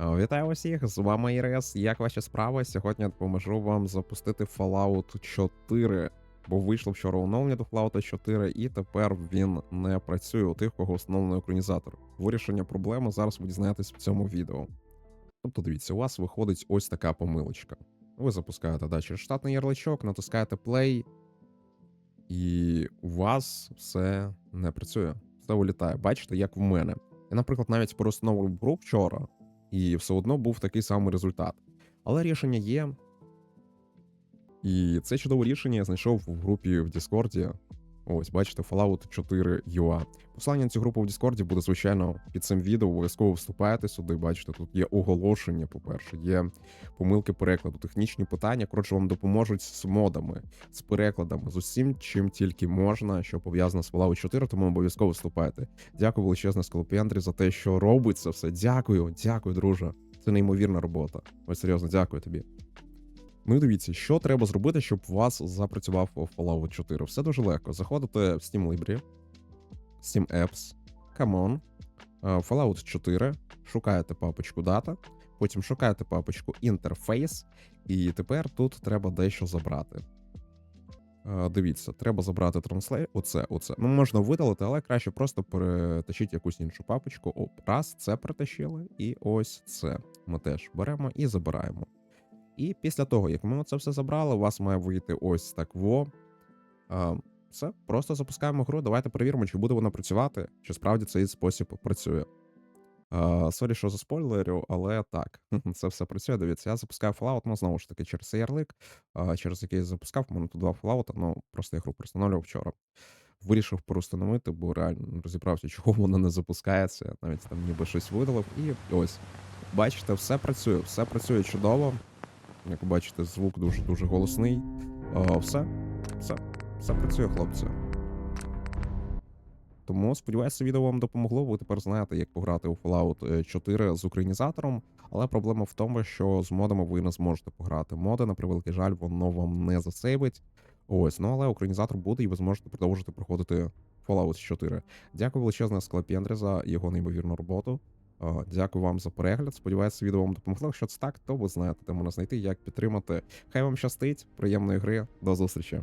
Вітаю усіх! З вами Ірес. Як ваші справи? Сьогодні я допоможу вам запустити Fallout 4. Бо вийшло вчора оновлення до Fallout 4, і тепер він не працює у тих, кого встановлений екранізатор. Вирішення проблеми зараз ви дізнаєтесь в цьому відео. Тобто, дивіться, у вас виходить ось така помилочка. Ви запускаєте да, штатний ярличок, натискаєте play, і у вас все не працює. Все вилітає. Бачите, як в мене. Я, наприклад, навіть переустановив гру вчора, і все одно був такий самий результат. Але рішення є. І це чудове рішення я знайшов в групі в Діскорді. Ось, бачите, Fallout 4 UA. Посилання на цю групу в Діскорді буде, звичайно, під цим відео. Обов'язково вступаєте сюди. Бачите, тут є оголошення, по-перше, є помилки перекладу, технічні питання. Коротше, вам допоможуть з модами, з перекладами, з усім, чим тільки можна, що пов'язано з Fallout 4, тому обов'язково вступайте. Дякую величезне Скалопендрі за те, що робить це все. Дякую, дякую, друже. Це неймовірна робота. Ось серйозно, дякую тобі. Ну і дивіться, що треба зробити, щоб у вас запрацював Fallout 4. Все дуже легко. Заходите в Steam Library, Steam Apps, Common, е, Fallout 4, шукаєте папочку Data, потім шукаєте папочку Interface, і тепер тут треба дещо забрати. Е, Дивіться, треба забрати транслей. Оце, оце. Ну, можна видалити, але краще просто перетащити якусь іншу папочку. Оп, раз, це притащили, і ось це. Ми теж беремо і забираємо. І після того, як ми це все забрали, у вас має вийти ось так во. Все, просто запускаємо гру. Давайте перевіримо, чи буде вона працювати, чи справді цей спосіб працює. Сорі, що за спойлерю, але так, це все працює. Дивіться, я запускаю Fallout, ну знову ж таки, через цей ярлик, через який я запускав, у мене тут два Fallout, ну просто я гру перестановлював вчора. Вирішив перестановити, бо реально розібрався, чого вона не запускається. Навіть там ніби щось видалив. І ось. Бачите, все працює, все працює чудово. Як ви бачите, звук дуже дуже голосний. О, все, все, все працює, хлопці. Тому сподіваюся, відео вам допомогло. Ви тепер знаєте, як пограти у Fallout 4 з українізатором. Але проблема в тому, що з модами ви не зможете пограти. Моди, на превеликий жаль, воно вам не засейвить. Ось, ну але українізатор буде, і ви зможете продовжити проходити Fallout 4. Дякую величезне Склепендрі за його неймовірну роботу. О, Дякую вам за перегляд. Сподіваюся, відео вам допомогло. Якщо це так, то ви знаєте, де мене знайти, як підтримати. Хай вам щастить, приємної гри, до зустрічі.